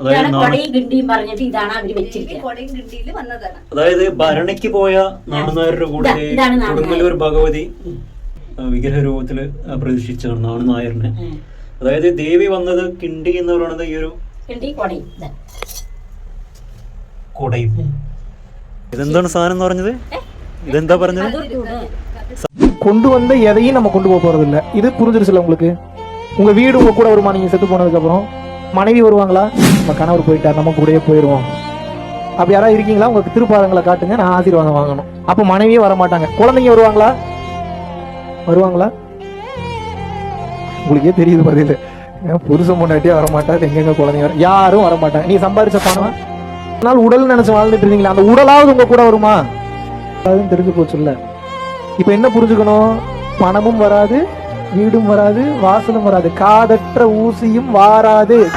അതായത് ഇതാണ് നാണ- കൊടയും കിണ്ടിയും പറഞ്ഞിട്ട് ഇതാണ് അവര് വെച്ചിരിക്കുന്നത് കൊടയും കിട്ടിയിൽ വന്നതാണ് അതായത് ഭരണിക്ക് പോയ നാണനായരുടെ കൂടെ ഇതാ- ഇതാണ് നാണനായർ. കൊടുങ്ങല്ലൂർ ഭഗവതി ആ, വിഗ്രഹ രൂപത്തില് ആ, പ്രതിഷ്ഠിച്ചതാണ് നാണനായറിനെ ഉം. അതായത് ദേവി വന്നത് കിണ്ടി എന്ന് പറയുന്നത് ഈ ഒരു കിണ്ടി കൊടയും ഇതാ. കൊടയും ഇതെന്താണ് സാധനം എന്ന് പറഞ്ഞത് ഇതെന്താ പറഞ്ഞത് അതൊരു തൂണ്. கொண்டு வந்த எதையும் நம்ம கொண்டு போக போறது இல்ல இது புரிஞ்சிருச்சுல உங்களுக்கு உங்க வீடு உங்க கூட வருமா நீங்க செத்து போனதுக்கு அப்புறம் மனைவி வருவாங்களா? நம்ம கணவர் போயிட்டார் நம்ம கூடயே போயிடுவோம் அப்படி யாராவது இருக்கீங்களா? உங்க திருப்பாதங்களை காட்டுங்க நான் ஆசீர்வாதம் வாங்கணும். அப்ப மனைவியே வர மாட்டாங்க குழந்தைங்க வருவாங்களா? வருவாங்களா? உங்களுக்கே தெரியுது பதில் ஏன் புருஷன் பொண்டாட்டியே வர எங்கெங்க குழந்தைங்க வர யாரும் வர மாட்டாங்க நீ சம்பாரிச்ச பணம்? நாள் உடல் நினைச்சு வாழ்ந்துட்டு இருந்தீங்களா அந்த உடலாவது உங்க கூட வருமா? அதுவும் தெரிஞ்சு போச்சுல்ல இப்ப என்ன புரிஞ்சுக்கணும்? பணமும் வராது வீடும் வராது வாசலும் வராது. காதற்ற ஊசியும் வாராது.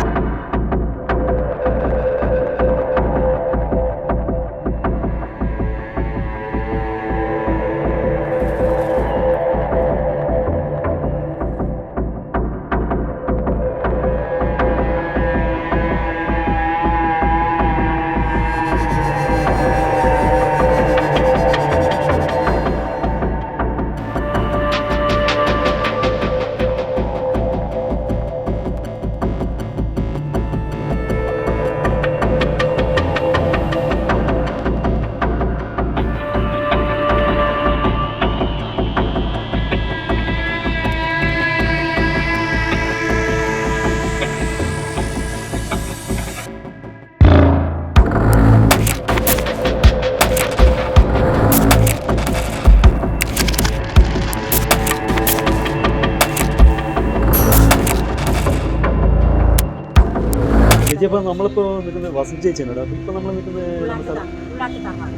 ചേച്ചി നമ്മളിപ്പോൾ നമ്മളിപ്പോ നിൽക്കുന്നത് വസന്ത് ചേച്ചിയാണ് അപ്പൊ ഇപ്പൊ നമ്മൾ നിൽക്കുന്നത്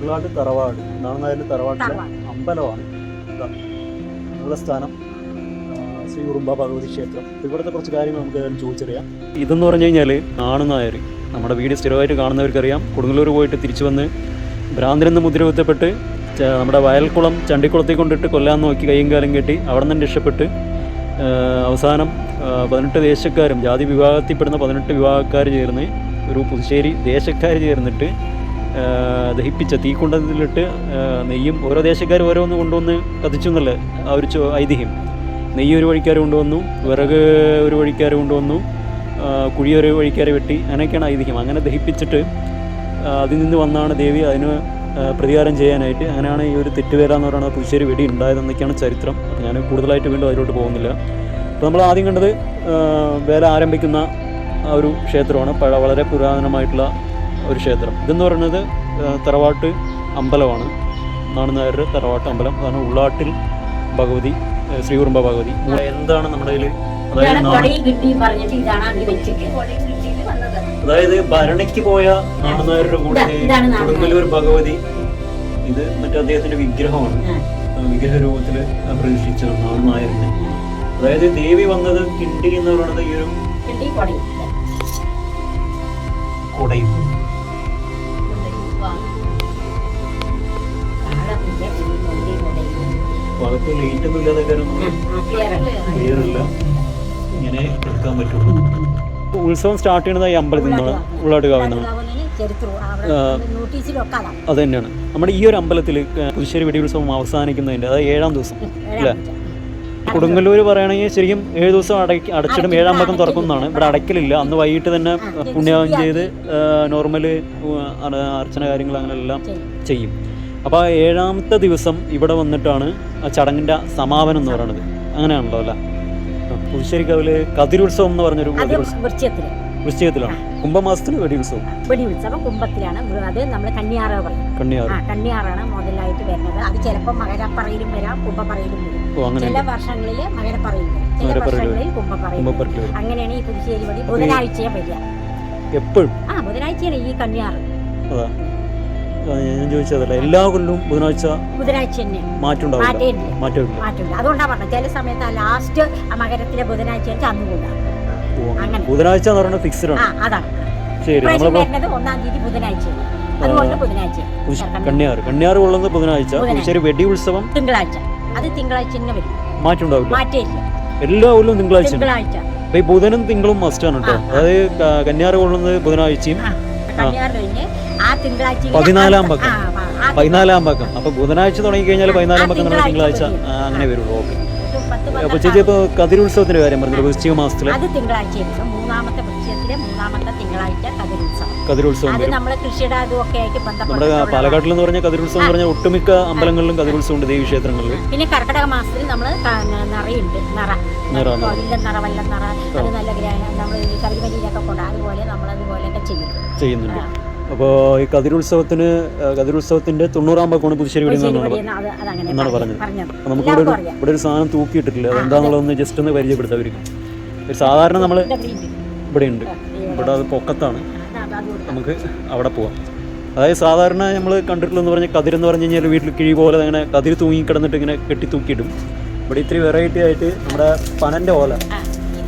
ഉള്ളാട്ടി തറവാട്. നാണനായരുടെ തറവാട്ടിലെ അമ്പലമാണ്. നമ്മുടെ സ്ഥാനം. ശ്രീ ഉറുമ്പ ഭഗവതി ക്ഷേത്രം. ഇവിടുത്തെ കുറച്ച് കാര്യങ്ങൾ നമുക്ക് ഏതായാലും ചോദിച്ചറിയാം. ഇതെന്ന് പറഞ്ഞു കഴിഞ്ഞാൽ നാണുനായർ നമ്മുടെ വീട് സ്ഥിരമായിട്ട് കാണുന്നവർക്കറിയാം. കൊടുങ്ങല്ലൂർ പോയിട്ട് തിരിച്ചു വന്ന് ഭ്രാന്തനെന്ന് മുദ്ര കുത്തപ്പെട്ട് നമ്മുടെ വയൽക്കുളം ചണ്ടിക്കുളത്തിൽ കൊണ്ടിട്ട് കൊല്ലാൻ നോക്കി കൈയും കാലം കെട്ടി അവിടെ നിന്ന് രക്ഷപ്പെട്ട് അവസാനം പതിനെട്ട് ദേശക്കാരും ജാതി വിഭാഗത്തിൽപ്പെടുന്ന പതിനെട്ട് വിഭാഗക്കാർ ചേർന്ന് ഒരു പുതുശ്ശേരി ദേശക്കാർ ചേർന്നിട്ട് ദഹിപ്പിച്ച തീക്കുണ്ടത്തിലിട്ട് നെയ്യും ഓരോ ദേശക്കാർ ഓരോന്ന് കൊണ്ടുവന്ന് കത്തിച്ചു എന്നല്ലേ ആ ഒരു ഐതിഹ്യം. നെയ്യ് ഒരു വഴിക്കാർ കൊണ്ടുവന്നു വിറക് ഒരു വഴിക്കാർ കൊണ്ടുവന്നു കുഴിയൊരു വഴിക്കാർ വെട്ടി അങ്ങനെയൊക്കെയാണ് ഐതിഹ്യം. അങ്ങനെ ദഹിപ്പിച്ചിട്ട് അതിൽ നിന്ന് വന്നാണ് ദേവി അതിന് പ്രതികാരം ചെയ്യാനായിട്ട്. അങ്ങനെയാണ് ഈ ഒരു തെറ്റുപേരാന്ന് പറയുന്നത് പുതുശ്ശേരി വെടി ഉണ്ടായതെന്നൊക്കെയാണ് ചരിത്രം. ഞാൻ കൂടുതലായിട്ട് വീണ്ടും അതിലോട്ട് പോകുന്നില്ല. അപ്പോൾ നമ്മൾ ആദ്യം കണ്ടത് വേല ആരംഭിക്കുന്ന ഒരു ക്ഷേത്രമാണ് പഴ വളരെ പുരാതനമായിട്ടുള്ള ഒരു ക്ഷേത്രം. ഇതെന്ന് പറയുന്നത് തറവാട്ട് അമ്പലമാണ്. നാണനായരുടെ തറവാട്ട് അമ്പലം. അതാണ് ഉള്ളാട്ടിൽ ഭഗവതി ആ, ശ്രീ കുറുമ്പ ഭഗവതി എന്താണ് നമ്മുടെ കയ്യിൽ അതായത് ഭരണിക്ക് പോയ നാണനായരുടെ കൂടെ കൊടുങ്ങല്ലൂർ ഭഗവതി. ഇത് മറ്റേ അദ്ദേഹത്തിന്റെ വിഗ്രഹമാണ്. വിഗ്രഹ രൂപത്തിൽ പ്രതിഷ്ഠിച്ചത് നാണനായറിനെ അതായത് ദേവി വന്നത് കിണ്ടി എന്ന് പറയുന്നത് ഈ ഒരു കിണ്ടി കൊടയും. ലൈറ്റ് ഒന്നും ഇല്ലാതെ. ക്ലിയർ ഇങ്ങനെ എടുക്കാൻ പറ്റുള്ളൂ. ഉത്സവം സ്റ്റാർട്ട് ചെയ്യുന്നത് ഈ അമ്പലത്തിൽ നിന്നാണ് ഉള്ളാട്ടുകാവിൽ നിന്നാണ് അത് തന്നെയാണ്. നമ്മുടെ ഈ ഒരു അമ്പലത്തിൽ പുതുശ്ശേരി വെടിയുത്സവം അവസാനിക്കുന്നതിന്റെ അതായത് ഏഴാം ദിവസം അല്ലേ? കൊടുങ്ങല്ലൂർ പറയുകയാണെങ്കിൽ ശരിക്കും ഏഴ് ദിവസം അടയ്ക്ക് അടച്ചിടും. ഏഴാം പക്കം തുറക്കുന്നതാണ്. ഇവിടെ അടയ്ക്കലില്ല. അന്ന് വൈകിട്ട് തന്നെ പുണ്യാഹം ചെയ്ത് നോർമൽ അർച്ചന കാര്യങ്ങൾ അങ്ങനെയെല്ലാം ചെയ്യും. അപ്പോൾ ആ ഏഴാമത്തെ ദിവസം ഇവിടെ വന്നിട്ടാണ് ആ ചടങ്ങിന്റെ സമാപനം എന്ന് പറയുന്നത്. അങ്ങനെയാണല്ലോ അല്ല? ആ, പുതുശ്ശേരിക്കാവിൽ കതിരുത്സവം എന്ന് പറഞ്ഞൊരു കതിരുത്സവം വൃശ്ചികത്തിലാണ് കുംഭമാസത്തിൽ വെടിയുത്സവം വെടി ഉത്സവം കുംഭത്തിലാണ്. അത് നമ്മൾ കന്യാറ പറയും. കണ്ണിയാറ് ആ കന്യാറാണ് മുതലായിട്ട് വരുന്നത്. അത് ചിലപ്പോൾ മകരപ്പറയിലും വരാം കുംഭപ്പറയിലും വരും. ചില വർഷങ്ങളിൽ മകരപ്പറയിൽ വരും. ചില വർഷങ്ങളിൽ കുംഭപ്പറയിൽ. അങ്ങനെയാണ് ഈ പുതുശ്ശേരി വഴി ബുധനാഴ്ചയെ വരിക. എപ്പോഴും? ആ ബുധനാഴ്ചയാണ് ഈ കന്യാറ് ഞാൻ ചോദിച്ചതല്ല എല്ലാ കൊല്ലവും ബുധനാഴ്ച ബുധനാഴ്ച തന്നെ. മാറ്റം ഉണ്ടാവില്ല മാറ്റേയില്ല മാറ്റമില്ല. അതുകൊണ്ടാണ് പറഞ്ഞത് ചില സമയത്ത് ആ ലാസ്റ്റ് മകരത്തിലെ ബുധനാഴ്ച അന്നുകൂടാ. ഓ, അങ്ങനെ. ബുധനാഴ്ച എന്ന് പറയുന്നത് ഫിക്സ്ഡ് ആ ആണ് അതാണ്. ശരി നമ്മളിപ്പോ ഒന്നാം തീയതി ബുധനാഴ്ച. കണ്ണിയാറ്. കൊള്ളുന്നത് ബുധനാഴ്ച. ശരി വെടി ഉത്സവം. തിങ്കളാഴ്ച. അത് തിങ്കളാഴ്ച തന്നെ വരും. എല്ലാ കൊല്ലവും തിങ്കളാഴ്ച അപ്പോൾ ഈ ബുധനും തിങ്കളും മസ്റ്റാണ് കേട്ടോ ആ, ആ. അതായത് ക- കന്യാറ് കൊള്ളുന്നത് ബുധനാഴ്ചയും പതിനാലാം പക്കം. പതിനാലാം പക്കം. അപ്പോൾ ബുധനാഴ്ച തുടങ്ങി കഴിഞ്ഞാൽ പതിനാലാം പക്കം തിങ്കളാഴ്ച അങ്ങനെ വരുള്ളൂ. ഓക്കെ. അപ്പോൾ ചേച്ചി ഇപ്പോൾ കതിരുത്സവത്തിന്റെ കാര്യം പറഞ്ഞു? വൃശ്ചിക മാസത്തിലെ അത് തിങ്കളാഴ്ചയായിരിക്കും മൂന്നാമത്തെ വൃക്ഷത്തിലെ മൂന്നാമത്തെ തിങ്കളാഴ്ച കതിരുത്സവം കതിരുത്സവം അത് വരും. കൃഷിയുടെ ആയിട്ട് നമ്മുടെ. പാലക്കാട്ടിൽ എന്ന് പറഞ്ഞാൽ കതിരുത്സവം എന്ന് പറഞ്ഞാൽ ഒട്ടുമിക്ക അമ്പലങ്ങളിലും കതിരുത്സവം ഉണ്ട് ദേവീക്ഷേത്രങ്ങളിൽ പിന്നെ കർക്കിടക മാസത്തിൽ നമ്മൾ നിറയുണ്ട്. നിറ. നിറ, നിറ. ഇല്ല നിറ വല്ല നിറ. അത് നല്ല നമ്മൾ ശബരിമലയിലൊക്കെ കൊണ്ട് അതുപോലെ നമ്മൾ അതുപോലെയൊക്കെ ചെയ്യും. ചെയ്യുന്നുണ്ട്. ആ. അപ്പോൾ ഈ കതിരുത്സവത്തിന് കതിരുത്സവത്തിന്റെ കതിരുത്സവത്തിന്റെ തൊണ്ണൂറാം പക്കമാണ് പുതുശ്ശേരി വെടി എന്നാണ് പറഞ്ഞത്. നമുക്ക് ഇവിടെ ഒരു. ഇവിടെ ഒരു സാധനം തൂക്കിയിട്ടിട്ടില്ല. ആ, അതെന്താണെന്നുള്ളതൊന്ന് ജസ്റ്റ് ഒന്ന് പരിചയപ്പെടുത്താം അവർക്ക്. ഒരു സാധാരണ നമ്മൾ ഇവിടെ ഉണ്ട്. ഇവിടെ അത് പൊക്കത്താണ്. നമുക്ക് അവിടെ പോവാം. അതായത് സാധാരണ നമ്മൾ കണ്ടിട്ടുള്ളതെന്ന് പറഞ്ഞാൽ കതിരെന്ന് പറഞ്ഞു കഴിഞ്ഞാൽ വീട്ടിൽ കിഴി പോലെ അങ്ങനെ കതിര് തൂങ്ങി കിടന്നിട്ട് ഇങ്ങനെ കെട്ടി തൂക്കിയിടും. ഇവിടെ ഇത്തിരി വെറൈറ്റി ആയിട്ട് നമ്മുടെ പനന്റെ ഓല.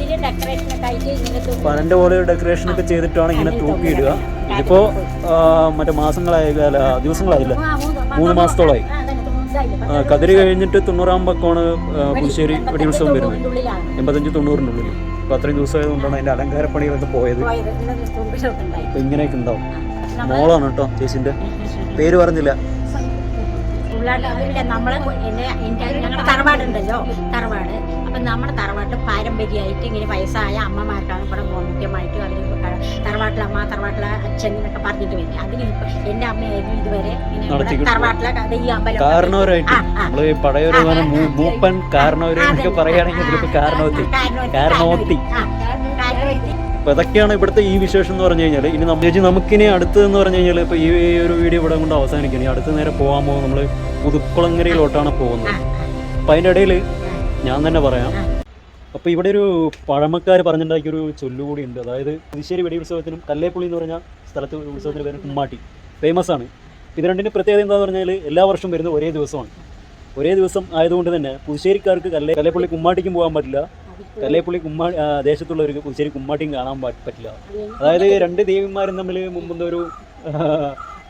ആ, പോലെ ഡെക്കറേഷൻ ഒക്കെ ചെയ്തിട്ടാണ് ഇങ്ങനെ തൂക്കി തൂക്കിയിടുക ഇതിപ്പോ മറ്റേ മാസങ്ങളായി അല്ല ദിവസങ്ങളായില്ല? മൂന്ന് മാസത്തോളായി. മാസത്തോളമായി. കതിര് കഴിഞ്ഞിട്ട് തൊണ്ണൂറാം പക്കമാണ് പുതുശ്ശേരി വെടിയുത്സവം വരുന്നത്. എൺപത്തഞ്ച് തൊണ്ണൂറിനുള്ളിൽ അപ്പോൾ അത്രയും ദിവസമായതുകൊണ്ടാണ് അതിന്റെ അലങ്കാരപ്പണികളൊക്കെ പോയത്. അപ്പോൾ ഇങ്ങനെയൊക്കെ ഉണ്ടാവും. മോളാണ് കേട്ടോ ചേച്ചിന്റെ പേര് പറഞ്ഞില്ല. നമ്മളെ ഞങ്ങളുടെ തറവാടുണ്ടല്ലോ തറവാട്. അപ്പം നമ്മുടെ തറവാട്ട് പാരമ്പര്യമായിട്ട് ഇങ്ങനെ വയസ്സായ അമ്മമാർക്കാണ് ഇവിടെ മുഖ്യമായിട്ട് അവർ തറവാട്ടിലെ അമ്മ തറവാട്ടിലെ അച്ഛൻ എന്നൊക്കെ പറഞ്ഞിട്ട് വരും അതിൽ എന്റെ അമ്മയായിരുന്നു ഇതുവരെ ഇങ്ങനെ തറവാട്ടിലെ അത് ഈ അമ്പലം. അപ്പോൾ ഇതൊക്കെയാണ് ഇവിടുത്തെ ഈ വിശേഷം എന്ന് പറഞ്ഞു കഴിഞ്ഞാൽ ഇനി നമ്മൾ ചേച്ചി നമുക്കിനി അടുത്തതെന്ന് പറഞ്ഞു കഴിഞ്ഞാൽ ഇപ്പൊ ഈ ഒരു വീഡിയോ ഇവിടെ കൊണ്ട് അവസാനിക്കണം അടുത്ത അടുത്ത് നേരെ പോകാൻ പോകും നമ്മൾ പുതുക്കുളങ്ങരയിലോട്ടാണ് പോകുന്നത്. അപ്പം അതിന്റെ ഇടയിൽ ഞാൻ തന്നെ പറയാം. അപ്പോൾ ഇവിടെ ഒരു പഴമക്കാർ പറഞ്ഞിട്ടുണ്ടാക്കിയൊരു ചൊല്ലുകൂടി ഉണ്ട്. അതായത് പുതുശ്ശേരി വെടിയുത്സവത്തിനും കല്ലേപ്പുള്ളി എന്ന് പറഞ്ഞ സ്ഥലത്ത് ഉത്സവത്തിന് പേര് കുമ്മാട്ടി ഫേമസ് ആണ്. ഇത് രണ്ടിന്റെ പ്രത്യേകത എന്താണെന്ന് പറഞ്ഞാൽ എല്ലാ വർഷവും വരുന്നത് ഒരേ ദിവസമാണ്. ഒരേ ദിവസം ആയതുകൊണ്ട് തന്നെ പുതുശ്ശേരിക്കാർക്ക് കല്ലേ കല്ലേപ്പുള്ളി കുമ്മാട്ടിക്കും പോകാൻ പറ്റില്ല. കല്ലേപ്പുള്ളി കുമ്മാ ദേശത്തുള്ളവർക്ക് പുതുശ്ശേരി കുമ്മാട്ടിയും കാണാൻ പറ്റില്ല. അതായത് രണ്ട് ദേവിമാരും തമ്മിൽ മുമ്പെന്തോ ഒരു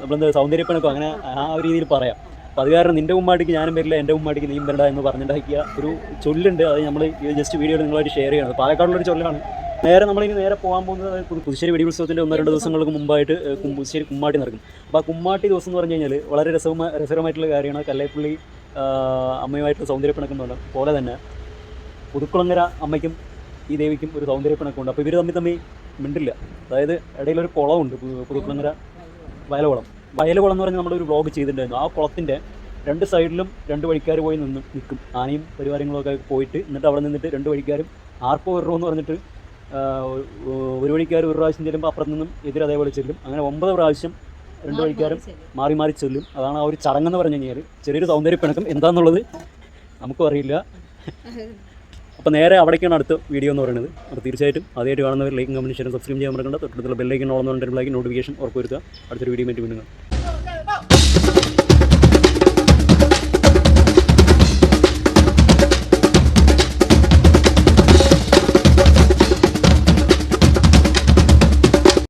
നമ്മളെന്താ സൗന്ദര്യപ്പണക്കോ അങ്ങനെ ആ ഒരു രീതിയിൽ പറയാം. അപ്പോൾ അത് കാരണം നിന്റെ ഉമ്മാടിക്ക് ഞാനും വരില്ല എന്റെ ഉമ്മാടിക്ക് നീയും വരണ്ട എന്ന് പറഞ്ഞിട്ടുണ്ടാക്കിയ ഒരു ചൊല്ലുണ്ട്. അത് നമ്മൾ ജസ്റ്റ് വീഡിയോ നിങ്ങളായിട്ട് ഷെയർ ചെയ്യണം. പാലക്കാടുള്ളൊരു ചൊല്ലാണ്. നേരെ നമ്മളിനി നേരെ പോകാൻ പോകുന്നത് പുതുശ്ശേരി വെടിയുത്സവത്തിന്റെ ഒന്നോ രണ്ട് ദിവസങ്ങൾക്ക് മുമ്പായിട്ട് പുതുശ്ശേരി കുമ്മാട്ടി നടക്കും. അപ്പോൾ ആ കുമ്മാട്ടി ദിവസം എന്ന് പറഞ്ഞു കഴിഞ്ഞാൽ വളരെ രസവും രസകരമായിട്ടുള്ള കാര്യമാണ്. കല്ലേപ്പള്ളി അമ്മയുമായിട്ടുള്ള അമ്മയുമായിട്ട് സൗന്ദര്യപ്പിണക്കം പോലെ പോലെ തന്നെ പുതുക്കുളങ്ങര അമ്മയ്ക്കും ഈ ദേവിക്കും ഒരു സൗന്ദര്യപ്പിണക്കമുണ്ട് അപ്പോൾ ഇവർ തമ്മിൽ തമ്മിൽ മിണ്ടില്ല. അതായത് ഇടയിലൊരു കുളമുണ്ട്. പുതുക്കുളങ്ങര വയലകുളം വയലകുളം എന്ന് പറഞ്ഞാൽ നമ്മളൊരു വ്ളോഗ് ചെയ്തിട്ടുണ്ടായിരുന്നു. ആ കുളത്തിന്റെ രണ്ട് സൈഡിലും രണ്ട് വഴിക്കാർ പോയി നിന്ന് നിൽക്കും. ആനയും പരിവാരങ്ങളൊക്കെ പോയിട്ട് എന്നിട്ട് അവിടെ നിന്നിട്ട് രണ്ട് വഴിക്കാരും ആർപ്പോ വരണോ എന്ന് പറഞ്ഞിട്ട് ഒരു വഴിക്കാർ ഒരു പ്രാവശ്യം ചെല്ലുമ്പോൾ അപ്പുറത്ത് നിന്നും എതിരെ അതേപോലെ ചെല്ലും. അങ്ങനെ ഒമ്പത് പ്രാവശ്യം രണ്ട് വഴിക്കാരും മാറി മാറി ചെല്ലും. അതാണ് ആ ഒരു ചടങ്ങെന്ന് പറഞ്ഞു കഴിഞ്ഞാൽ ചെറിയൊരു സൗന്ദര്യപ്പിണക്കം എന്താണെന്നുള്ളത് നമുക്കും അറിയില്ല. അപ്പോൾ നേരെ അവിടേക്കാണ് അടുത്ത വീഡിയോ എന്ന് പറയുന്നത്. അപ്പോൾ തീർച്ചയായിട്ടും ആദ്യമായിട്ട് കാണുന്നവർ ലൈക്കും കമന്റ് ഷെയർ സബ്സ്ക്രൈബ് ചെയ്യാൻ മറക്കേണ്ട. തൊട്ടടുത്തുള്ള ബെല്ലൈക്കൻ ഓളം എന്ന് പറഞ്ഞിട്ടുള്ള നോട്ടിഫിക്കേഷൻ ഉറപ്പുവരുത്തുക അടുത്തൊരു വീഡിയോ മറ്റു വീണ്ടും.